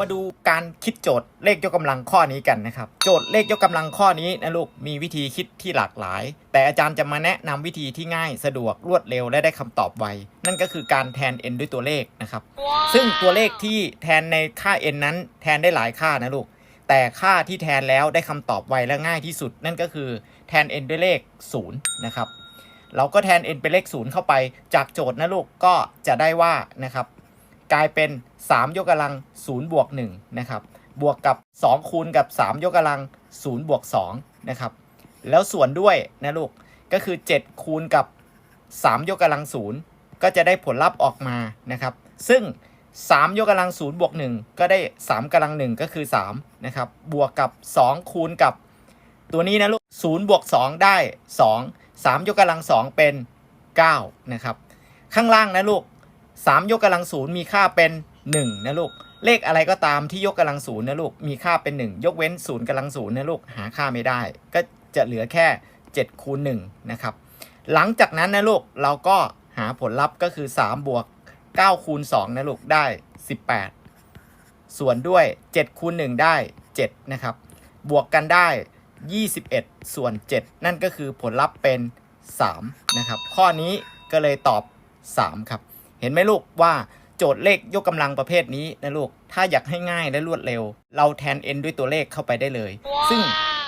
มาดูการคิดโจทย์เลขยกกำลังข้อนี้กันนะครับ โจทย์เลขยกกำลังข้อนี้นะลูกมีวิธีคิดที่หลากหลาย แต่อาจารย์จะมาแนะนำวิธีที่ง่ายสะดวกรวดเร็วและได้คำตอบไว นั่นก็คือการแทน n ด้วยตัวเลขนะครับ ซึ่งตัวเลขที่แทนในค่า n นั้น แทนได้หลายค่านะลูกแต่ค่าที่แทนแล้วได้คำตอบไวและง่ายที่สุด นั่นก็คือแทน n ด้วยเลข0นะครับเราก็แทน n เป็นเลข0เข้าไป จากโจทย์นะลูกก็จะได้ว่านะครับ กลายเป็น 3 ยกกำลัง0บวก1นะครับบวกกับ 2 คูณกับ 3 ยกกำลัง0บวก2นะครับแล้วส่วนด้วยนะลูกก็คือ 7 คูณกับ 3 ยกกำลัง0ก็จะได้ผลลัพธ์ออกมานะครับ ซึ่ง 3 ยกกำลัง0บวก1ก็ได้ 3กำลัง1ก็คือ3นะครับบวกกับ 2 คูณกับ ตัวนี้นะลูก0บวก2ได้ 2 3 ยกกำลัง2เป็น9นะครับข้างล่างนะลูก 3 ยกกำลังศูนย์มีค่าเป็น 1 นะลูก เลขอะไรก็ตามที่ยกกำลังศูนย์นะลูก มีค่าเป็น 1 ยกเว้นศูนย์กำลังศูนย์นะลูก หาค่าไม่ได้ ก็จะเหลือแค่7คูณ1นะครับ หลังจากนั้นนะลูก เราก็หาผลลัพธ์ก็คือ 3 บวก 9 คูณ 2 นะลูก ได้ 18 ส่วนด้วย 7 คูณ 1 ได้ 7 นะครับ บวกกันได้ 21 ส่วน 7 นั่นก็คือผลลัพธ์เป็น 3 นะครับ ข้อนี้ก็เลยตอบ 3 ครับ เห็นไหมลูกว่าโจทย์เลขยกกำลังประเภทนี้นะลูก ถ้าอยากให้ง่ายและรวดเร็ว เราแทน n ด้วยตัวเลขเข้าไปได้เลย ซึ่ง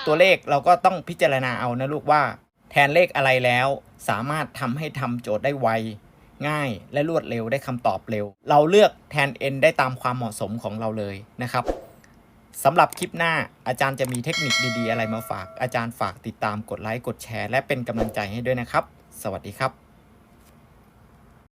ตัวเลขเราก็ต้องพิจารณาเอานะลูกว่า แทนเลขอะไรแล้ว สามารถทำให้ทำโจทย์ได้ไว ง่ายและรวดเร็วได้คำตอบเร็ว เราเลือกแทน n ได้ตามความเหมาะสมของเราเลยนะครับสำหรับคลิปหน้าอาจารย์จะมีเทคนิคดีๆ อะไรมาฝาก อาจารย์ฝากติดตามกดไลค์กดแชร์ และเป็นกำลังใจให้ด้วยนะครับ สวัสดีครับ